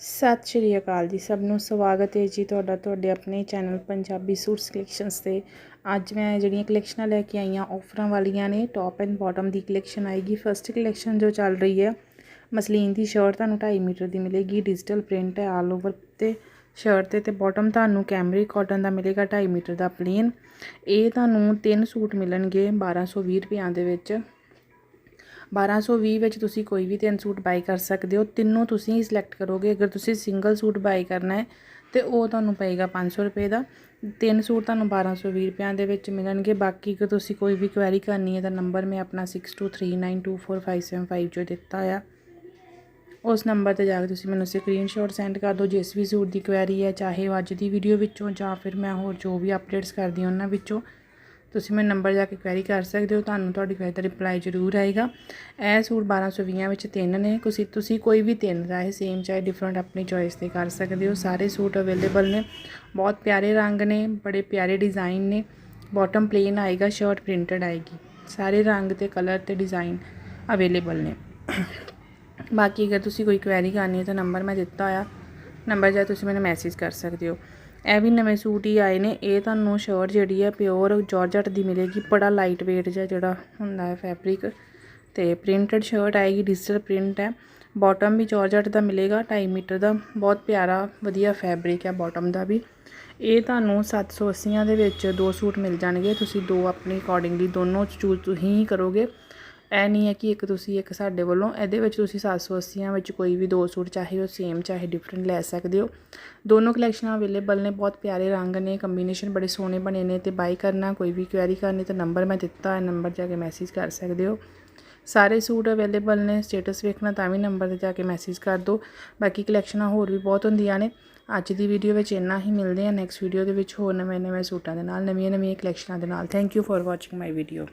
ਸਤਿ ਸ਼੍ਰੀ ਅਕਾਲ ਜੀ, ਸਭ ਨੂੰ ਸਵਾਗਤ ਹੈ ਜੀ ਤੁਹਾਡਾ, ਤੁਹਾਡੇ ਆਪਣੇ ਚੈਨਲ ਪੰਜਾਬੀ ਸੂਟਸ ਕਲੈਕਸ਼ਨਸ ਤੇ। ਅੱਜ ਮੈਂ ਜਿਹੜੀਆਂ ਕਲੈਕਸ਼ਨਾਂ ਲੈ ਕੇ ਆਈਆਂ ਆਫਰਾਂ ਵਾਲੀਆਂ ਨੇ ਟੌਪ ਐਂਡ ਬਾਟਮ ਦੀ ਕਲੈਕਸ਼ਨ ਆਏਗੀ। ਫਰਸਟ ਕਲੈਕਸ਼ਨ ਜੋ ਚੱਲ ਰਹੀ ਹੈ, ਮਸਲੀਨ ਦੀ ਸ਼ਰਟ ਤੁਹਾਨੂੰ 2.5 ਮੀਟਰ ਦੀ ਮਿਲੇਗੀ ਡਿਜੀਟਲ ਪ੍ਰਿੰਟ ਹੈ ਆਲ ਓਵਰ ਤੇ। ਸ਼ਰਟ ਤੇ ਤੇ ਬਾਟਮ ਤੁਹਾਨੂੰ ਕੈਮਰੀ ਕਾਟਨ ਦਾ ਮਿਲੇਗਾ 2.5 ਮੀਟਰ ਦਾ ਪਲੇਨ ਇਹ ਤੁਹਾਨੂੰ ਤਿੰਨ ਸੂਟ ਮਿਲਣਗੇ 1220 ਰੁਪਈਆਂ ਦੇ ਵਿੱਚ। 1220 ਵਿੱਚ ਤੁਸੀਂ ਕੋਈ ਵੀ ਤਿੰਨ ਸੂਟ ਬਾਈ ਕਰ ਸਕਦੇ ਹੋ। ਤਿੰਨੋਂ ਤੁਸੀਂ ਸਿਲੈਕਟ ਕਰੋਗੇ। ਅਗਰ ਤੁਸੀਂ ਸਿੰਗਲ ਸੂਟ ਬਾਈ ਕਰਨਾ ਹੈ, ਤੇ ਉਹ ਤੁਹਾਨੂੰ ਪਏਗਾ 500 ਰੁਪਏ ਦਾ। ਤਿੰਨ ਸੂਟ ਤੁਹਾਨੂੰ 1220 ਰੁਪਿਆਂ ਦੇ ਵਿੱਚ ਮਿਲਣਗੇ। ਬਾਕੀ ਅਗਰ ਤੁਸੀਂ ਕੋਈ ਵੀ ਕੁਐਰੀ ਕਰਨੀ ਹੈ, ਤਾਂ ਨੰਬਰ ਮੈਂ ਆਪਣਾ 6239245575 ਜੋ ਦਿੱਤਾ ਆ। ਉਸ ਨੰਬਰ ਤੇ ਜਾ ਕੇ ਤੁਸੀਂ ਮੈਨੂੰ ਸਕਰੀਨਸ਼ਾਟ ਸੈਂਡ ਕਰ ਦਿਓ। ਜਿਸ ਵੀ ਸੂਟ ਦੀ ਕੁਐਰੀ ਹੈ, ਚਾਹੇ ਉਹ ਅੱਜ ਦੀ ਵੀਡੀਓ ਵਿੱਚੋਂ ਜਾਂ ਫਿਰ ਮੈਂ ਹੋਰ ਜੋ ਵੀ ਅਪਡੇਟਸ ਕਰਦੀ ਹਾਂ, ਉਹਨਾਂ ਵਿੱਚੋਂ। ਤੁਸੀਂ ਮੇਰੇ ਨੰਬਰ ਜਾ ਕੇ ਕੁਐਰੀ ਕਰ ਸਕਦੇ ਹੋ, ਤੁਹਾਨੂੰ ਤੁਹਾਡੀ ਕੁਐਰੀ ਦਾ ਰਿਪਲਾਈ ਜ਼ਰੂਰ ਆਏਗਾ। ਇਹ ਸੂਟ 1220 ਵਿੱਚ ਤਿੰਨ ਨੇ, ਤੁਸੀਂ ਤੁਸੀਂ ਕੋਈ ਵੀ ਤਿੰਨ ਚਾਹੇ ਸੇਮ ਚਾਹੇ ਡਿਫਰੈਂਟ ਆਪਣੀ ਚੋਇਸ ਤੇ ਕਰ ਸਕਦੇ ਹੋ। ਸਾਰੇ ਸੂਟ ਅਵੇਲੇਬਲ ਨੇ, ਬਹੁਤ ਪਿਆਰੇ ਰੰਗ ਨੇ, ਬੜੇ ਪਿਆਰੇ ਡਿਜ਼ਾਈਨ ਨੇ। ਬਾਟਮ ਪਲੇਨ ਆਏਗਾ ਸ਼ਰਟ ਪ੍ਰਿੰਟਡ ਆਏਗੀ। ਸਾਰੇ ਰੰਗ ਤੇ ਕਲਰ ਤੇ ਡਿਜ਼ਾਈਨ ਅਵੇਲੇਬਲ ਨੇ। ਬਾਕੀ ਅਗਰ ਤੁਸੀਂ ਕੋਈ ਕੁਐਰੀ ਕਰਨੀ ਹੈ ਤਾਂ ਨੰਬਰ ਮੈਂ ਦਿੱਤਾ ਹੋਇਆ। ਨੰਬਰ ਜਾਂ ਤੁਸੀਂ ਮੈਨੂੰ ਮੈਸੇਜ ਕਰ ਸਕਦੇ ਹੋ। ਇਹ ਵੀ ਨਵੇਂ ਸੂਟ ਹੀ ਆਏ ਨੇ। ਇਹ ਤੁਹਾਨੂੰ ਸ਼ਰਟ ਜਿਹੜੀ ਹੈ ਪਿਓਰ ਜਾਰਜਟ ਦੀ ਮਿਲੇਗੀ। ਬੜਾ ਲਾਈਟ weight ਜਿਹਾ ਜਿਹੜਾ ਹੁੰਦਾ ਹੈ ਫੈਬਰਿਕ ਤੇ ਪ੍ਰਿੰਟਡ ਸ਼ਰਟ ਆਏਗੀ ਡਿਜੀਟਲ ਪ੍ਰਿੰਟ ਹੈ। ਬਾਟਮ ਵੀ ਜਾਰਜਟ ਦਾ ਮਿਲੇਗਾ 2.5 ਮੀਟਰ ਦਾ। ਬਹੁਤ ਪਿਆਰਾ, ਵਧੀਆ ਫੈਬਰਿਕ ਹੈ ਬਾਟਮ ਦਾ ਵੀ। ਇਹ ਤੁਹਾਨੂੰ 780 ਦੇ ਵਿੱਚ ਦੋ ਸੂਟ ਮਿਲ ਜਾਣਗੇ। ਤੁਸੀਂ ਦੋ ਆਪਣੇ ਅਕੋਰਡਿੰਗਲੀ ਦੋਨੋਂ ਚੂਜ਼ ਤੁਸੀਂ ਹੀ ਕਰੋਗੇ। ਇਹ ਨਹੀਂ ਹੈ ਕਿ ਇੱਕ ਤੁਸੀਂ ਇੱਕ ਸਾਡੇ ਵੱਲੋਂ, ਇਹਦੇ ਵਿੱਚ ਤੁਸੀਂ 780 ਵਿੱਚ ਕੋਈ ਵੀ ਦੋ ਸੂਟ ਚਾਹੇ ਉਹ ਸੇਮ ਚਾਹੇ ਡਿਫਰੈਂਟ ਲੈ ਸਕਦੇ ਹੋ। ਦੋਨੋਂ ਕਲੈਕਸ਼ਨਾਂ ਅਵੇਲੇਬਲ ਨੇ, ਬਹੁਤ ਪਿਆਰੇ ਰੰਗ ਨੇ ਕੰਬੀਨੇਸ਼ਨ ਬੜੇ ਸੋਹਣੇ ਬਣੇ ਨੇ ਤੇ ਬਾਈ ਕਰਨਾ, ਕੋਈ ਵੀ ਕੁਐਰੀ ਕਰਨੀ ਤਾਂ ਨੰਬਰ ਮੈਂ ਦਿੱਤਾ ਹੈ ਨੰਬਰ ਜਾ ਕੇ ਮੈਸੇਜ ਕਰ ਸਕਦੇ ਹੋ। ਸਾਰੇ ਸੂਟ ਅਵੇਲੇਬਲ ਨੇ ਸਟੇਟਸ ਵੇਖਣਾ ਤਾਂ ਵੀ ਨੰਬਰ ਤੇ ਜਾ ਕੇ ਮੈਸੇਜ ਕਰ ਦਿਓ। ਬਾਕੀ ਕਲੈਕਸ਼ਨਾਂ ਹੋਰ ਵੀ ਬਹੁਤ ਹੁੰਦੀਆਂ ਨੇ। ਅੱਜ ਦੀ ਵੀਡੀਓ ਵਿੱਚ ਇੰਨਾ ਹੀ, ਮਿਲਦੇ ਆ ਨੈਕਸਟ ਵੀਡੀਓ ਦੇ ਵਿੱਚ ਹੋਰ ਨਵੇਂ ਨਵੇਂ ਸੂਟਾਂ ਦੇ ਨਾਲ ਨਵੀਆਂ ਨਵੀਆਂ ਕਲੈਕਸ਼ਨਾਂ ਦੇ ਨਾਲ। Thank you for watching my video